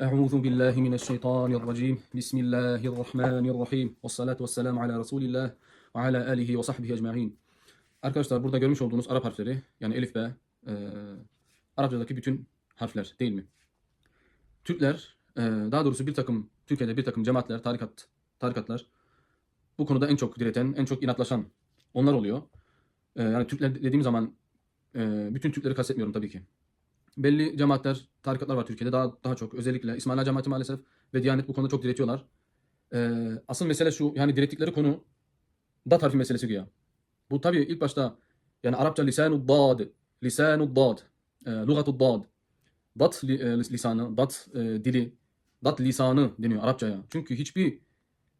أعوذ بالله من الشيطان الرجيم بسم الله الرحمن الرحيم والصلاة والسلام على رسول الله وعلى آله وصحبه أجمعين Arkadaşlar burada görmüş olduğunuz Arap harfleri yani elif be e, Arapçadaki bütün harfler değil mi? Türkler e, daha doğrusu bir takım Türkiye'de bir takım cemaatler, tarikat, tarikatlar bu konuda en çok direten, en çok inatlaşan onlar oluyor. E, yani Türkler dediğim zaman e, bütün Türkleri kastetmiyorum tabii ki. Belli cemaatler, tarikatlar var Türkiye'de daha daha çok. Özellikle İsmaila cemaati maalesef ve Diyanet bu konuda çok diretiyorlar. E, asıl mesele şu yani direttikleri konu dat harfi meselesi güya. Bu tabii ilk başta yani Arapça lisanu dad, lisanu dad, e, lugatu dad. Dat li- e, lisanı, dat e, dili, dat lisanı deniyor Arapçaya. Çünkü hiçbir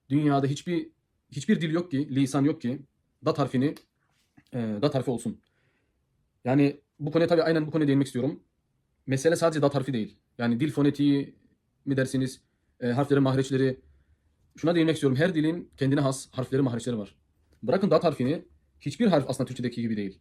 dünyada hiçbir hiçbir dil yok ki, lisan yok ki dat harfini e, dat harfi olsun. Yani bu konuya tabii aynen bu konuya değinmek istiyorum. Mesele sadece dat harfi değil. Yani dil fonetiği mi dersiniz, e, harflerin mahreçleri. Şuna değinmek istiyorum. Her dilin kendine has harfleri, mahreçleri var. Bırakın dat harfini, hiçbir harf aslında Türkçedeki gibi değil.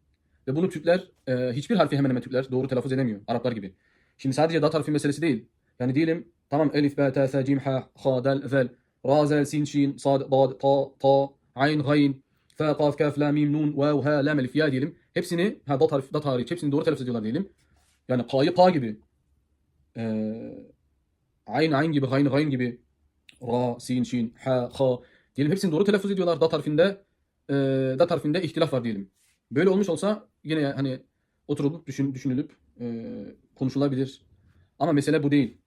Ve bunu Türkler, e, hiçbir harfi hemen hemen Türkler doğru telaffuz edemiyor. Araplar gibi. Şimdi sadece dat harfi meselesi değil. Yani diyelim tamam elif, be, te, se, cim, ha, ha, del, zel, ra, zel, sin, şin, sad, dad, ta, ta, ayn, gayn, fe, kaf, kaf, la, mim, nun, vav, ha, lam, elif, ya diyelim. Hepsini, ha, dat harfi, dat hariç hepsini doğru telaffuz ediyorlar diyelim. Yani pa'yı pa gibi. Ee, ayn, ayn gibi, gayn, gayn gibi. Ra, sin, şin, ha, ha. Diyelim hepsini doğru telaffuz ediyorlar. Dat harfinde, e, dat harfinde ihtilaf var diyelim. Böyle olmuş olsa yine hani oturulup düşün, düşünülüp e, konuşulabilir. Ama mesele bu değil.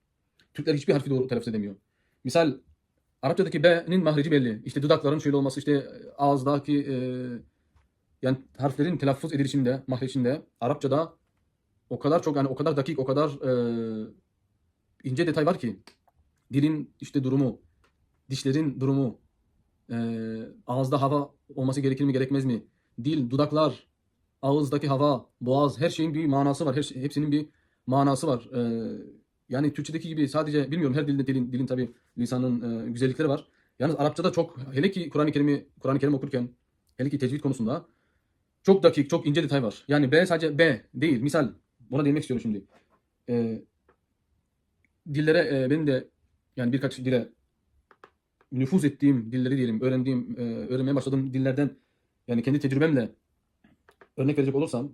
Türkler hiçbir harfi doğru telaffuz edemiyor. Misal Arapçadaki B'nin mahreci belli. İşte dudakların şöyle olması, işte ağızdaki e, yani harflerin telaffuz edilişinde, mahreçinde Arapçada o kadar çok yani o kadar dakik, o kadar e, ince detay var ki dilin işte durumu, dişlerin durumu, e, ağızda hava olması gerekir mi gerekmez mi? Dil, dudaklar, ağızdaki hava, boğaz her şeyin bir manası var. Her, şey- hepsinin bir manası var. E, yani Türkçedeki gibi sadece bilmiyorum her dilde dilin, dilin tabi lisanın e, güzellikleri var. Yalnız Arapçada çok hele ki Kur'an-ı Kerim'i Kur'an-ı Kerim okurken hele ki tecvid konusunda çok dakik, çok ince detay var. Yani B sadece B değil. Misal buna değinmek istiyorum şimdi. E, dillere e, benim de yani birkaç dile nüfuz ettiğim dilleri diyelim, öğrendiğim, e, öğrenmeye başladığım dillerden yani kendi tecrübemle örnek verecek olursam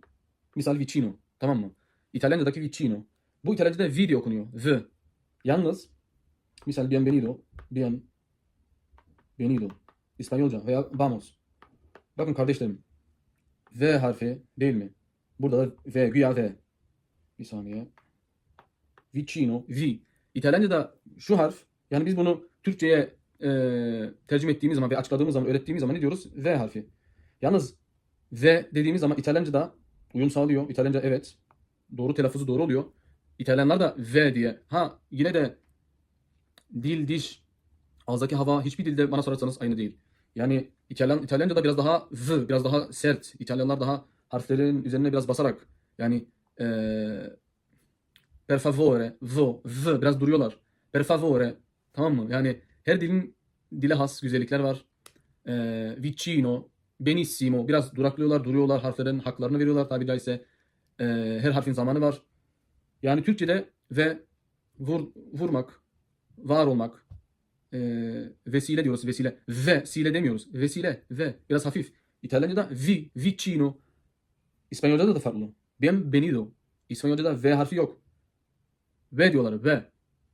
misal vicino, tamam mı? İtalyanca'daki vicino. Bu İtalyanca'da V diye okunuyor. V. Yalnız misal bienvenido, bien venido. İspanyolca veya vamos. Bakın kardeşlerim. V harfi değil mi? Burada da V, güya V. Bir saniye. Vicino, V. İtalyanca'da şu harf, yani biz bunu Türkçe'ye e, tercüme ettiğimiz zaman ve açıkladığımız zaman, öğrettiğimiz zaman ne diyoruz? V harfi. Yalnız V dediğimiz zaman İtalyanca'da uyum sağlıyor. İtalyanca evet. Doğru telaffuzu doğru oluyor. İtalyanlar da V diye. Ha yine de dil, diş, ağızdaki hava hiçbir dilde bana sorarsanız aynı değil. Yani İtalyan, İtalyanca'da biraz daha V, biraz daha sert. İtalyanlar daha harflerin üzerine biraz basarak yani eee per favore, vo, v biraz duruyorlar. Per favore tamam mı? Yani her dilin dile has güzellikler var. Eee vicino, benissimo biraz duraklıyorlar, duruyorlar, harflerin haklarını veriyorlar tabi caizse. Eee her harfin zamanı var. Yani Türkçe'de ve vur, vurmak, var olmak, eee, vesile diyoruz vesile. Ve, sile demiyoruz. Vesile, ve. Biraz hafif. İtalyanca'da vi, vicino. İspanyolca'da da farklı. Bienvenido. İspanyolca'da V harfi yok. V diyorlar, V.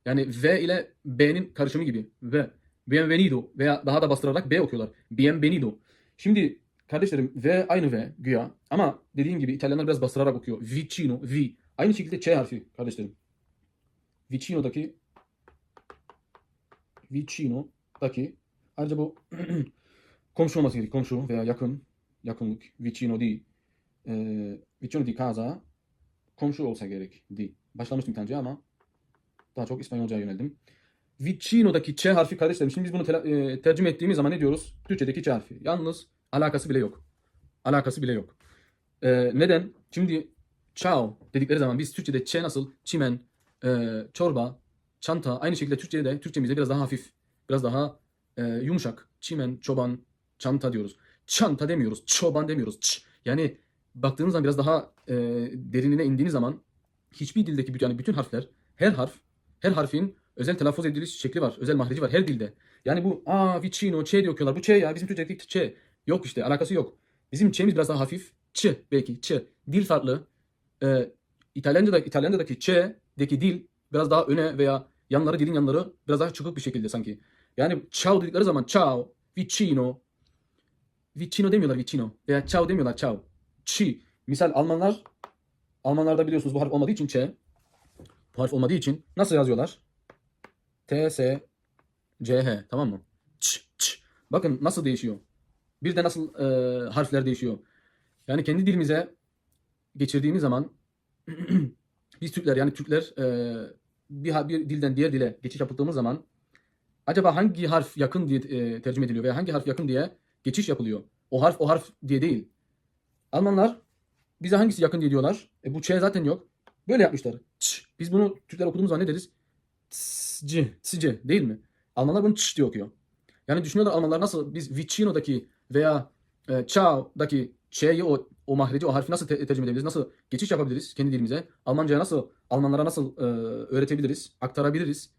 Yani V ile B'nin karışımı gibi. V. Bienvenido veya daha da bastırarak B okuyorlar. Bienvenido. Şimdi kardeşlerim V aynı V güya ama dediğim gibi İtalyanlar biraz bastırarak okuyor. Vicino, V. Aynı şekilde Ç harfi kardeşlerim. Vicino'daki Vicino'daki ayrıca bu komşu olması gerekiyor. Komşu veya yakın, yakınlık. Vicino di, e, vicino di casa komşu olsa gerek di. Başlamıştım İtalyanca ama daha çok İspanyolcaya yöneldim. Vicino'daki Ç harfi kardeşlerim. Şimdi biz bunu tela- e, tercüme ettiğimiz zaman ne diyoruz? Türkçedeki Ç harfi. Yalnız alakası bile yok. Alakası bile yok. E, neden? Şimdi ciao dedikleri zaman biz Türkçe'de Ç nasıl? Çimen, e, çorba, çanta. Aynı şekilde Türkçe'de de Türkçemizde biraz daha hafif, biraz daha e, yumuşak. Çimen, çoban, çanta diyoruz. Çanta demiyoruz, çoban demiyoruz. Ç. Yani baktığınız zaman biraz daha e, derinine indiğiniz zaman hiçbir dildeki bütün, yani bütün harfler, her harf, her harfin özel telaffuz ediliş şekli var. Özel mahreci var her dilde. Yani bu aa vicino, ç diye okuyorlar. Bu ç ya bizim Türkçedeki ç. Yok işte alakası yok. Bizim ç'miz biraz daha hafif. Ç belki ç. Dil farklı. Ee, İtalyanca'da İtalyanca'daki ç'deki dil biraz daha öne veya yanları dilin yanları biraz daha çıkık bir şekilde sanki. Yani ciao dedikleri zaman ciao, vicino. Vicino demiyorlar vicino. Veya ciao demiyorlar ciao. Çi. Misal Almanlar Almanlarda biliyorsunuz bu harf olmadığı için ç. Bu harf olmadığı için nasıl yazıyorlar? T, S, C, H. Tamam mı? Ç, ç. Bakın nasıl değişiyor. Bir de nasıl e, harfler değişiyor. Yani kendi dilimize geçirdiğimiz zaman biz Türkler yani Türkler e, bir, bir dilden diğer dile geçiş yaptığımız zaman acaba hangi harf yakın diye e, tercüme ediliyor veya hangi harf yakın diye geçiş yapılıyor. O harf o harf diye değil. Almanlar bize hangisi yakın diye diyorlar. E bu ç zaten yok. Böyle yapmışlar. Ç. Biz bunu Türkler okuduğumuz zaman ne deriz? Tsc, tsc değil mi? Almanlar bunu ç diye okuyor. Yani düşünüyorlar Almanlar nasıl biz vicino'daki veya e, ciao'daki ç'yi o o mahreci o harfi nasıl te- tercüme edebiliriz? Nasıl geçiş yapabiliriz kendi dilimize? Almancaya nasıl Almanlara nasıl e, öğretebiliriz? Aktarabiliriz?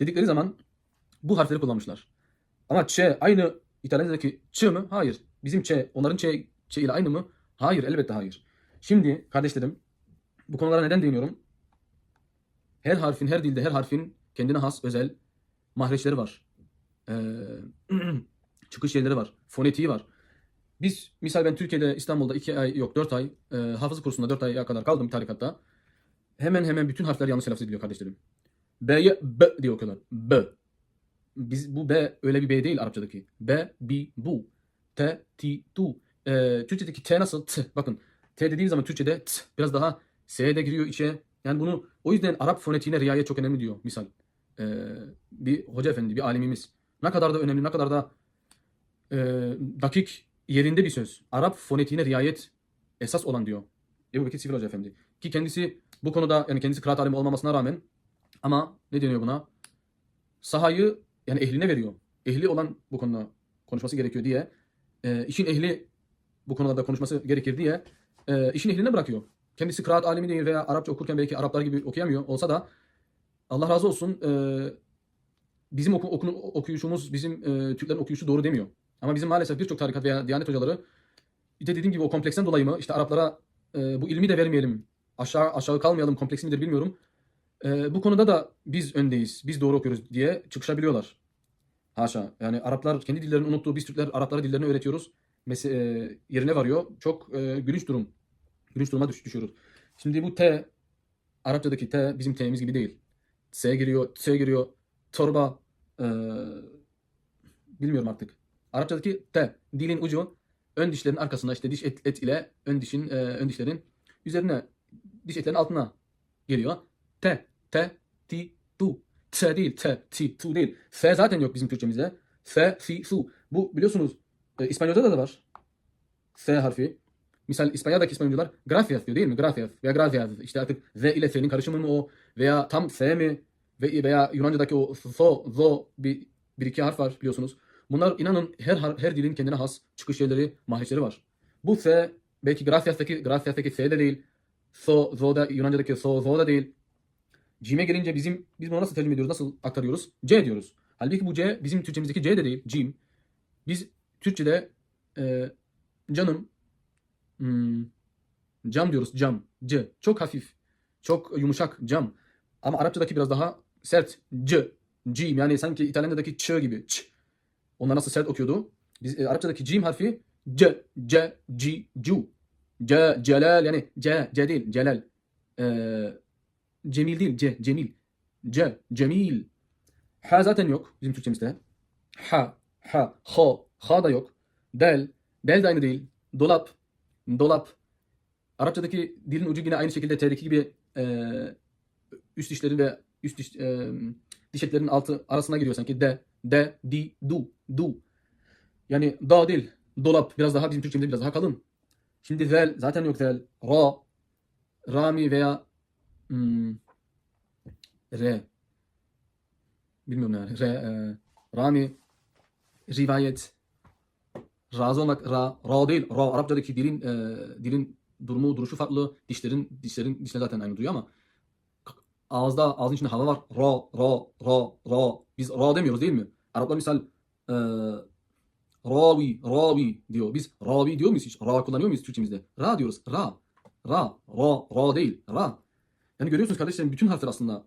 Dedikleri zaman bu harfleri kullanmışlar. Ama ç aynı İtalyanca'daki ç mı? Hayır. Bizim ç onların ç, ç ile aynı mı? Hayır, elbette hayır. Şimdi kardeşlerim bu konulara neden değiniyorum? Her harfin, her dilde her harfin kendine has özel mahreçleri var. Ee, çıkış yerleri var. Fonetiği var. Biz misal ben Türkiye'de İstanbul'da 2 ay yok 4 ay e, hafız kursunda 4 aya kadar kaldım tarikatta. Hemen hemen bütün harfler yanlış telaffuz ediliyor kardeşlerim. B'ye B diye okuyorlar. B. Biz, bu B öyle bir B değil Arapçadaki. B, bi, bu. T, ti, tu. Ee, Türkçedeki T nasıl? T. Bakın T dediğim zaman Türkçe'de T biraz daha S de giriyor içe. Yani bunu o yüzden Arap fonetiğine riayet çok önemli diyor misal. Ee, bir hoca efendi, bir alimimiz. Ne kadar da önemli, ne kadar da e, dakik yerinde bir söz. Arap fonetiğine riayet esas olan diyor. Ebu Bekir Sivil Hoca Efendi. Ki kendisi bu konuda yani kendisi kıraat alimi olmamasına rağmen ama ne deniyor buna? Sahayı yani ehline veriyor. Ehli olan bu konuda konuşması gerekiyor diye e, işin ehli bu konuda da konuşması gerekir diye e, işin ehline bırakıyor. Kendisi kıraat alimi değil veya Arapça okurken belki Araplar gibi okuyamıyor olsa da Allah razı olsun e, bizim oku, okunu, okuyuşumuz, bizim e, Türklerin okuyuşu doğru demiyor. Ama bizim maalesef birçok tarikat veya diyanet hocaları işte dediğim gibi o kompleksten dolayı mı işte Araplara e, bu ilmi de vermeyelim, aşağı aşağı kalmayalım kompleksi midir bilmiyorum. E, bu konuda da biz öndeyiz, biz doğru okuyoruz diye çıkışabiliyorlar. Haşa. Yani Araplar kendi dillerini unuttu. Biz Türkler Araplara dillerini öğretiyoruz. Mese yerine varıyor. Çok e, gülünç durum. Gülünç duruma düş düşüyoruz. Şimdi bu T Arapçadaki T bizim T'miz gibi değil. S giriyor, S giriyor. Torba e, bilmiyorum artık. Arapçadaki T dilin ucu ön dişlerin arkasında işte diş et, et ile ön dişin e, ön dişlerin üzerine diş etlerin altına geliyor. T T ti tu T değil, T, T, tu değil. F zaten yok bizim Türkçemizde. F, fi, su. Bu biliyorsunuz e, İspanyolca'da da var. F harfi. Misal İspanya'daki İspanyolcular gracias diyor değil mi? Gracias veya gracias. İşte artık V ile F'nin karışımı mı o? Veya tam F mi? Ve, veya Yunanca'daki o so, zo bir, bir iki harf var biliyorsunuz. Bunlar inanın her her dilin kendine has çıkış yerleri, mahreçleri var. Bu F belki gracias'taki gracias'taki F de değil. So, zo da Yunanca'daki so, zo da değil. Cim'e gelince bizim biz bunu nasıl tercüme ediyoruz, nasıl aktarıyoruz? C diyoruz. Halbuki bu C bizim Türkçemizdeki C de değil, cim. Biz Türkçe'de e, canım, hmm, cam diyoruz, cam, C. Çok hafif, çok yumuşak cam. Ama Arapçadaki biraz daha sert, C, cim. Yani sanki İtalyanca'daki ç gibi, ç. Onlar nasıl sert okuyordu? Biz e, Arapçadaki cim harfi C, C, C, cu. C, celal yani C, C değil, celal. Eee Cemil değil, C, Cemil. C, Cemil. Ha zaten yok bizim Türkçemizde. Ha, ha, ha, ha da yok. Del, del de aynı değil. Dolap, dolap. Arapçadaki dilin ucu yine aynı şekilde T'deki gibi e, üst dişlerin ve üst diş, e, diş etlerin altı arasına giriyor sanki. De, de, di, du, du. Yani da değil. Dolap biraz daha bizim Türkçemizde biraz daha kalın. Şimdi zel zaten yok zel. Ra, rami veya Hmm. R. Bilmiyorum yani. R. E, Rami. Rivayet. Razı olmak. Ra. Ra değil. Ra. Arapçadaki dilin e, dilin durumu, duruşu farklı. Dişlerin dişlerin dişler zaten aynı duruyor ama ağızda ağzın içinde hava var. Ra, ra, ra, ra. Biz ra demiyoruz değil mi? Araplar misal e, ravi, ravi diyor. Biz ravi diyor muyuz hiç? Ra kullanıyor muyuz Türkçemizde? Ra diyoruz. Ra. Ra. Ra. Ra değil. Ra. Yani görüyorsunuz kardeşlerim bütün harfler aslında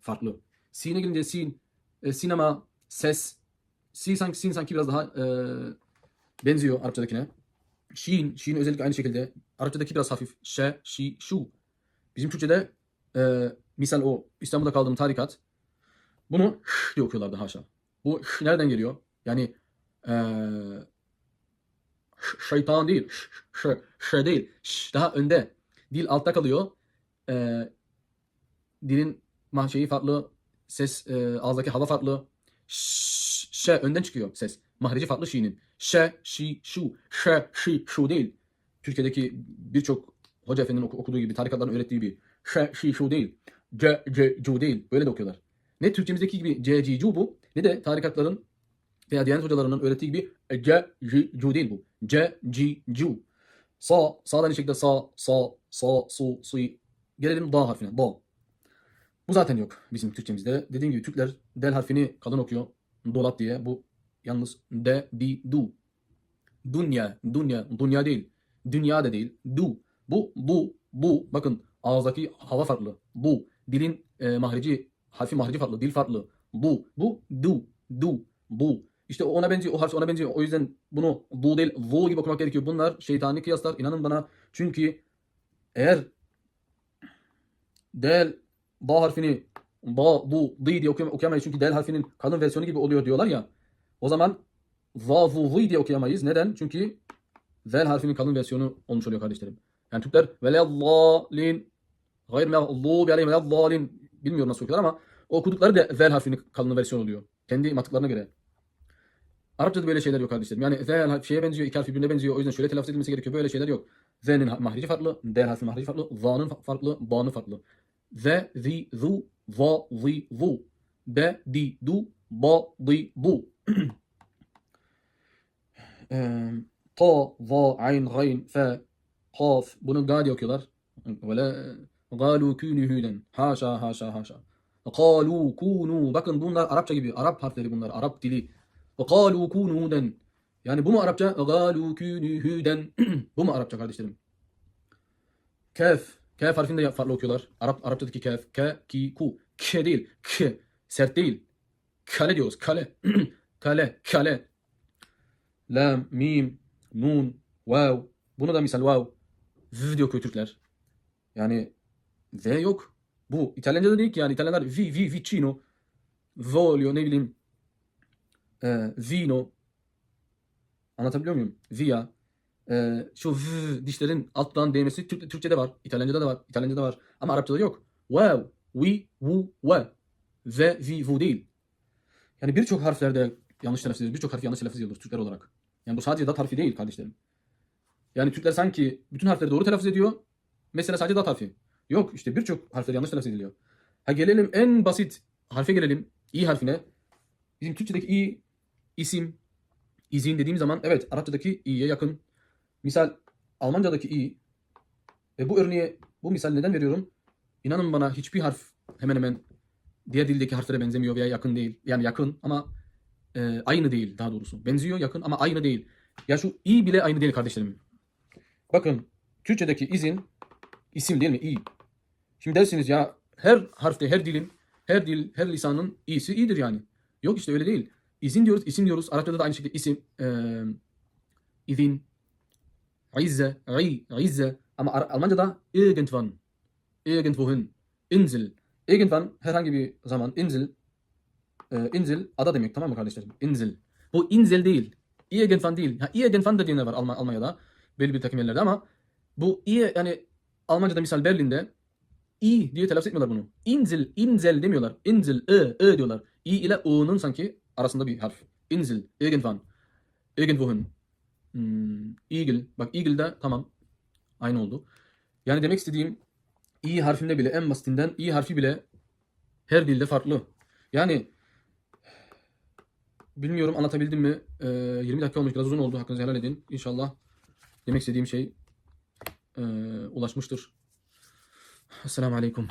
farklı. Sin'e gelince sin, e, sinema, ses. Si sanki, sin sanki biraz daha e, benziyor Arapçadakine. Şiin, şiin özellikle aynı şekilde. Arapçadaki biraz hafif. Şe, şi, şu. Bizim Türkçe'de e, misal o İstanbul'da kaldığım tarikat. Bunu ş diye okuyorlardı haşa. Bu ş nereden geliyor? Yani e, şeytan değil. Ş, ş, ş değil. Ş daha önde. Dil altta kalıyor. E, dilin ma- şeyi farklı. Ses, e, ağızdaki hava farklı. Ş, ş önden çıkıyor ses. Mahreci farklı şiinin. Ş, şi, şu. Ş, şi, şu değil. Türkiye'deki birçok hoca efendinin oku- okuduğu gibi, tarikatların öğrettiği gibi. Ş, şi, şu değil. C, c, cu değil. Böyle de okuyorlar. Ne Türkçemizdeki gibi c, ci, cu bu. Ne de tarikatların veya Diyanet hocalarının öğrettiği gibi c, ci, cu değil bu. C, ci, cu. Sa, sa da aynı şekilde sa, sa, sa, su, su. Gelelim da harfine. Da. Bu zaten yok bizim Türkçemizde. Dediğim gibi Türkler del harfini kalın okuyor. Dolap diye. Bu yalnız de, di, du. Dünya, dünya, dünya değil. Dünya da değil. Du. Bu, bu, bu. Bakın ağızdaki hava farklı. Bu. Dilin e, mahreci, harfi mahreci farklı. Dil farklı. Bu, bu, du, du, bu. İşte ona benziyor, o harf ona benziyor. O yüzden bunu bu değil, bu gibi okumak gerekiyor. Bunlar şeytani kıyaslar. İnanın bana. Çünkü eğer del, da harfini da, bu, di diye okuyam- okuyamayız. Çünkü del harfinin kalın versiyonu gibi oluyor diyorlar ya. O zaman va, vu, vi diye okuyamayız. Neden? Çünkü zel harfinin kalın versiyonu olmuş oluyor kardeşlerim. Yani Türkler velezzalin gayr mağlubi aleyhim velezzalin bilmiyorum nasıl okuyorlar ama okudukları da zel harfinin kalın versiyonu oluyor. Kendi mantıklarına göre. Arapçada böyle şeyler yok kardeşlerim. Yani zel şeye benziyor, iki harf birbirine benziyor. O yüzden şöyle telaffuz edilmesi gerekiyor. Böyle şeyler yok. Z'nin mahreci farklı, del harfinin mahreci farklı, za'nın fa- farklı, ba'nın farklı. Ze, zi, zu, za, zi, zu. De, di, du, ba, di, bu. Ta, za, ayn, gayn, fe, kaf. Bunu ga diye okuyorlar. Böyle galu kûnü hüden. Haşa haşa haşa. Kalu kunu. Bakın bunlar Arapça gibi. Arap harfleri bunlar. Arap dili. Kalu kunu huden. Yani bu mu Arapça? Galu kûnü hüden. bu mu Arapça kardeşlerim? Kef. Kef harfini de farklı okuyorlar. Arap, Arapçadaki kef. Ke, ki, ku. Ke değil. Ke. Sert değil. Kale diyoruz. Kale. kale. Kale. Lam, mim, nun, vav. Bunu da misal vav. V diyor köy Türkler. Yani V yok. Bu İtalyanca'da değil ki yani İtalyanlar vi, vi, vicino. Voglio ne bileyim. E, vino. Anlatabiliyor muyum? Via. E, şu v dişlerin alttan değmesi Türk, Türkçe'de var. İtalyanca'da da var. İtalyanca'da var. Ama Arapça'da yok. Wow. We, wu, we. Ve, vi, vu değil. Yani birçok harflerde yanlış telaffuz ediyoruz. Birçok harfi yanlış telaffuz ediyoruz Türkler olarak. Yani bu sadece dat harfi değil kardeşlerim. Yani Türkler sanki bütün harfleri doğru telaffuz ediyor. Mesela sadece dat harfi. Yok işte birçok harfler yanlış telaffuz ediliyor. Ha gelelim en basit harfe gelelim. İ harfine. Bizim Türkçedeki i isim, izin dediğim zaman evet Arapçadaki i'ye yakın. Misal Almancadaki i ve bu örneği bu misal neden veriyorum? İnanın bana hiçbir harf hemen hemen diğer dildeki harflere benzemiyor veya yakın değil. Yani yakın ama e, aynı değil daha doğrusu. Benziyor yakın ama aynı değil. Ya şu i bile aynı değil kardeşlerim. Bakın Türkçedeki izin isim değil mi? İ. Şimdi dersiniz ya her harfte, her dilin, her dil, her lisanın i'si i'dir yani. Yok işte öyle değil. İzin diyoruz, isim diyoruz. Arapçada da aynı şekilde isim, eee izin, izze, i, izze. Ama Almanca'da irgendwann, irgendwohin, insel. Irgendwann herhangi bir zaman insel, eee insel ada demek tamam mı kardeşlerim? Insel. Bu insel değil. Irgendwann değil. Ha, irgendwann da diyenler var Alman, Almanya'da. Belli bir takım yerlerde ama bu i yani Almanca'da misal Berlin'de i diye telaffuz etmiyorlar bunu. Insel, insel demiyorlar. Insel, ö, ö diyorlar. i ile o'nun sanki arasında bir harf. Insel, irgendwann, irgendwohin. Hmm, eagle. Bak eagle de tamam. Aynı oldu. Yani demek istediğim i harfinde bile en basitinden i harfi bile her dilde farklı. Yani bilmiyorum anlatabildim mi? Ee, 20 dakika olmuş. Biraz uzun oldu. Hakkınızı helal edin. İnşallah demek istediğim şey e, ulaşmıştır. Esselamu Aleyküm.